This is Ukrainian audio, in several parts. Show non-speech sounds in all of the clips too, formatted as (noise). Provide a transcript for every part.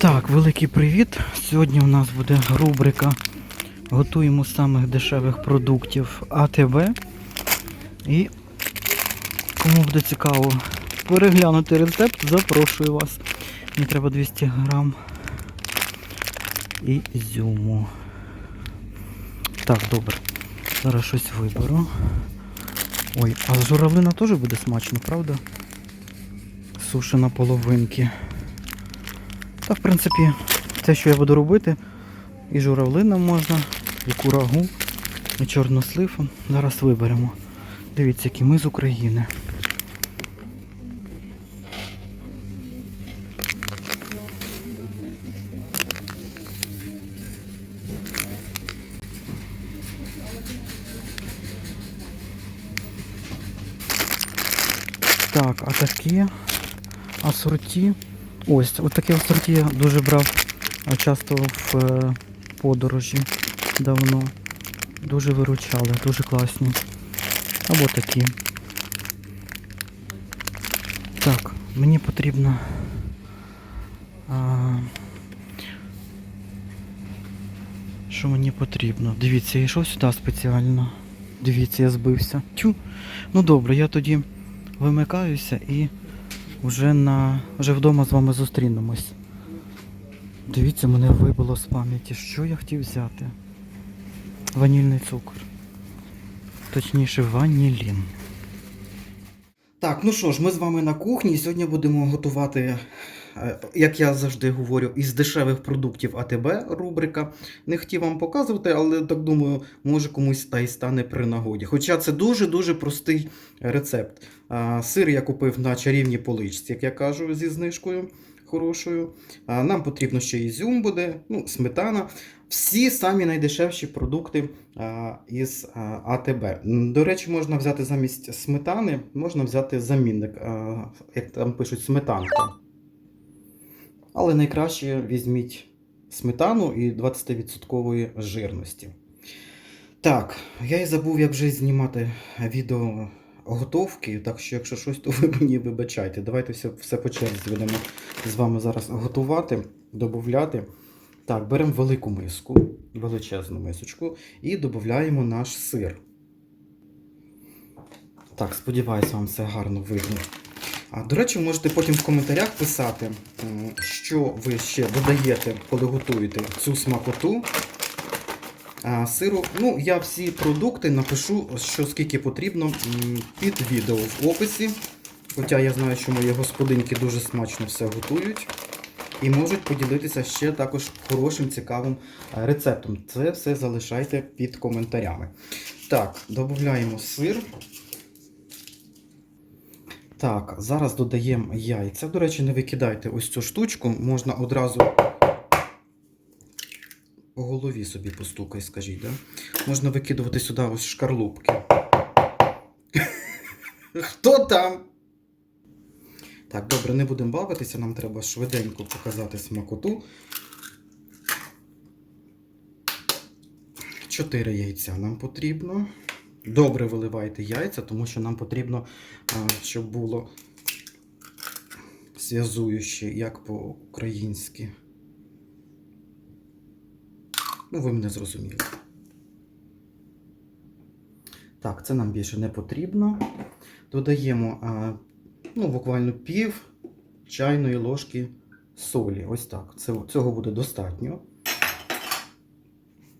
Так, великий привіт. Сьогодні у нас буде рубрика Готуємо самих дешевих продуктів АТБ. І кому буде цікаво переглянути рецепт, запрошую вас. Мені треба 200 грам ізюму. Так, добре. Зараз щось виберу. Ой, а журавлина теж буде смачно, правда? Сушена половинки. Та, в принципі, те, що я буду робити, і журавлина можна, і курагу, і чорнослив. Зараз виберемо. Дивіться, які ми з України. Так, а такі асорті. Ось, от таке асорті я дуже брав часто в е, подорожі давно. Дуже виручали, дуже класні. Або такі. Так, мені потрібно. А, що мені потрібно? Дивіться, я йшов сюди спеціально. Дивіться, я збився. Тю. Ну добре, я тоді вимикаюся і вже на вже вдома з вами зустрінемось. Дивіться, мене вибило з пам'яті. Що я хотів взяти? Ванільний цукор. Точніше, ванілін. Так, ну що ж, ми з вами на кухні. Сьогодні будемо готувати, як я завжди говорю, із дешевих продуктів АТБ рубрика. Не хотів вам показувати, але так думаю, може комусь та й стане при нагоді. Хоча це дуже-дуже простий рецепт. Сир я купив на чарівній поличці, як я кажу, зі знижкою хорошою. Нам потрібно ще ізюм буде, ну, сметана. Всі самі найдешевші продукти із АТБ. До речі, можна взяти замість сметани, можна взяти замінник, як там пишуть, сметанка. Але найкраще візьміть сметану і 20% жирності. Так, я і забув, як вже знімати відео готовки, так що якщо щось, то ви мені вибачайте. Давайте все, все по черзі будемо з вами зараз готувати, додати. Так, беремо велику миску, величезну мисочку, і додаємо наш сир. Так, сподіваюся, вам все гарно видно. До речі, можете потім в коментарях писати, що ви ще додаєте, коли готуєте цю смакоту. Сиру. Ну, я всі продукти напишу, що скільки потрібно під відео в описі. Хоча я знаю, що мої господинки дуже смачно все готують. І можуть поділитися ще також хорошим, цікавим е, рецептом. Це все залишайте під коментарями. Так, додаємо сир. Так, зараз додаємо яйця. До речі, не викидайте ось цю штучку, можна одразу по голові собі постукай, скажіть, да? Можна викидувати сюди ось шкарлупки. (laughs) Хто там? Так, добре, не будемо бавитися, нам треба швиденько показати смакоту. Чотири яйця нам потрібно. Добре виливайте яйця, тому що нам потрібно, щоб було зв'язуюче, як по-українськи. Ну, ви мене зрозуміли. Так, це нам більше не потрібно. Додаємо ну, буквально пів чайної ложки солі. Ось так. Цього буде достатньо.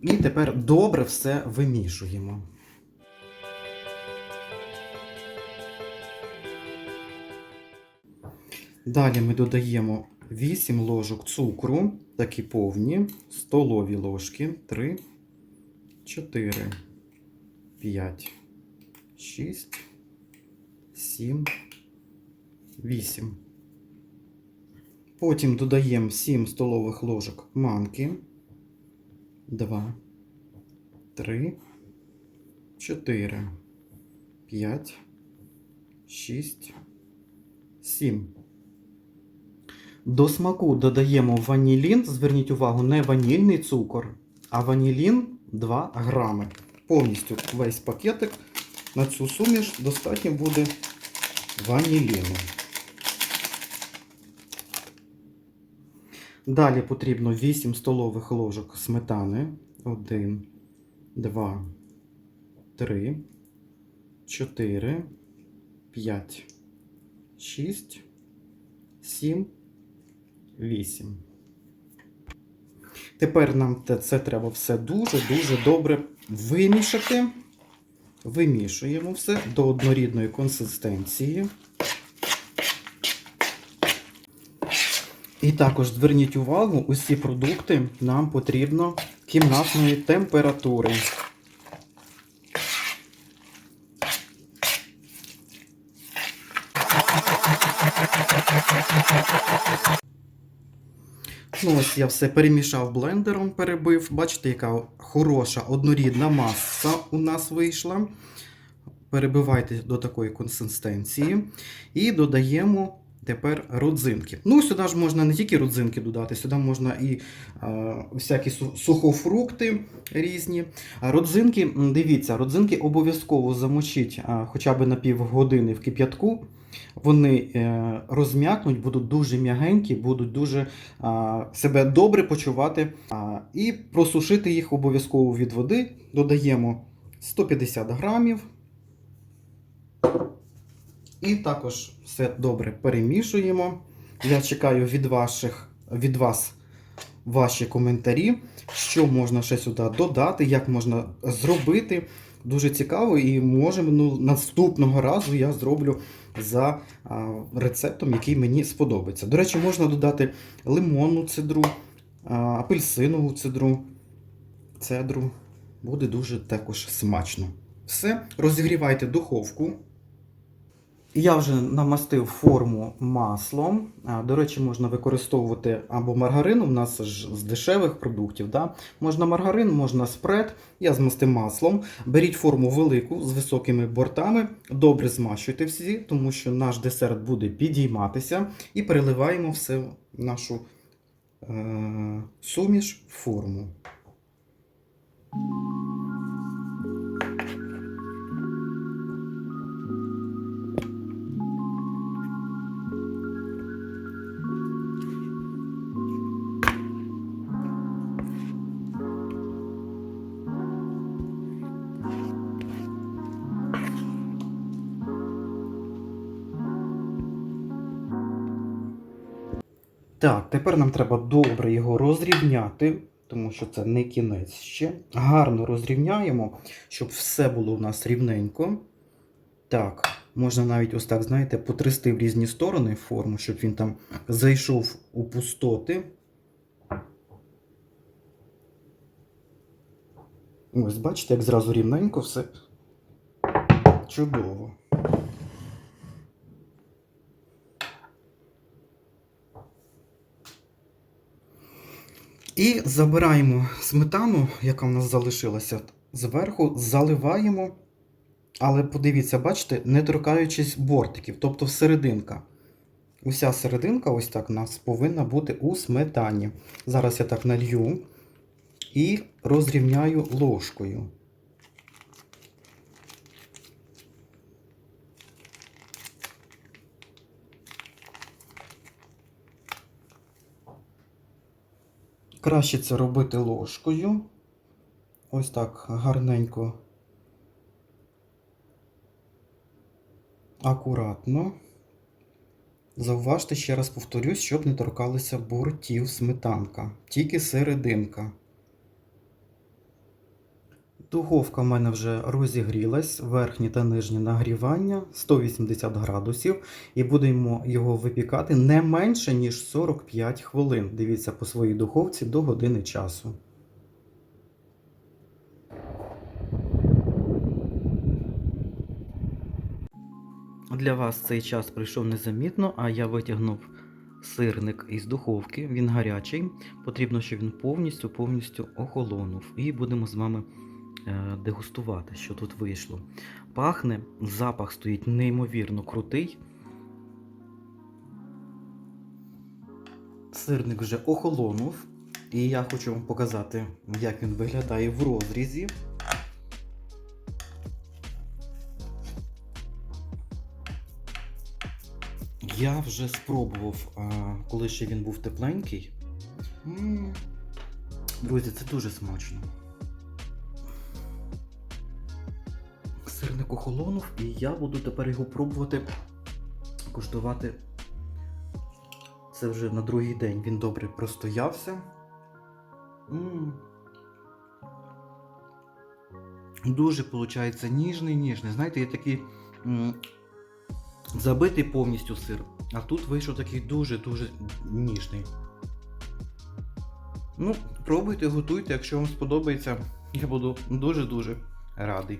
І тепер добре все вимішуємо. Далі ми додаємо 8 ложок цукру, такі повні, столові ложки, 3, 4, 5, 6, 7, 8. Потім додаємо 7 столових ложок манки. 2, 3, 4, 5, 6, 7. До смаку додаємо ванілін. Зверніть увагу, не ванільний цукор, а ванілін 2 грами. Повністю весь пакетик на цю суміш достатньо буде ваніліну. Далі потрібно 8 столових ложок сметани. 1, 2, 3, 4, 5, 6, 7, 8. Тепер нам це треба все дуже-дуже добре вимішати. Вимішуємо все до однорідної консистенції. І також зверніть увагу, усі продукти нам потрібно кімнатної температури. Ну, ось я все перемішав блендером, перебив. Бачите, яка хороша однорідна маса у нас вийшла. Перебивайте до такої консистенції. І додаємо тепер родзинки. Ну, сюди ж можна не тільки родзинки додати, сюди можна і е, всякі сухофрукти різні. Родзинки, дивіться, родзинки обов'язково замочіть хоча б на півгодини в кип'ятку. Вони е, розм'якнуть, будуть дуже м'ягенькі, будуть дуже а, себе добре почувати. І просушити їх обов'язково від води. Додаємо 150 грамів. І також все добре перемішуємо. Я чекаю від, ваших, від вас ваші коментарі, що можна ще сюди додати, як можна зробити. Дуже цікаво, і може ну, наступного разу я зроблю за а, рецептом, який мені сподобається. До речі, можна додати лимонну цедру, а, апельсинову цедру, цедру. Буде дуже також смачно. Все, розігрівайте духовку. Я вже намастив форму маслом. До речі, можна використовувати або маргарин, у нас ж з дешевих продуктів. Да? Можна маргарин, можна спред. Я змастив маслом. Беріть форму велику з високими бортами, добре змащуйте всі, тому що наш десерт буде підійматися. І переливаємо все в нашу е- суміш форму. Так, тепер нам треба добре його розрівняти, тому що це не кінець ще. Гарно розрівняємо, щоб все було у нас рівненько. Так, можна навіть ось так, знаєте, потрясти в різні сторони форму, щоб він там зайшов у пустоти. Ось, бачите, як зразу рівненько все чудово. І забираємо сметану, яка в нас залишилася зверху, заливаємо. Але подивіться, бачите, не торкаючись бортиків, тобто серединка. Уся серединка, ось так, у нас повинна бути у сметані. Зараз я так налью і розрівняю ложкою. Краще це робити ложкою. Ось так гарненько, акуратно. Зауважте, ще раз повторюсь, щоб не торкалися бортів сметанка, тільки серединка. Духовка в мене вже розігрілась, верхнє та нижнє нагрівання 180 градусів, і будемо його випікати не менше, ніж 45 хвилин. Дивіться по своїй духовці до години часу. Для вас цей час пройшов незамітно, а я витягнув сирник із духовки. Він гарячий. Потрібно, щоб він повністю повністю охолонув. І будемо з вами дегустувати, що тут вийшло. Пахне, запах стоїть неймовірно крутий. Сирник вже охолонув. І я хочу вам показати, як він виглядає в розрізі. Я вже спробував, коли ще він був тепленький. Друзі, це дуже смачно. Сирник охолонув, і я буду тепер його пробувати куштувати. Це вже на другий день він добре простоявся. М. Дуже, виходить, ніжний, ніжний. Знаєте, є такий м, забитий повністю сир. А тут вийшов такий дуже-дуже ніжний. Ну, пробуйте, готуйте, якщо вам сподобається, я буду дуже-дуже радий.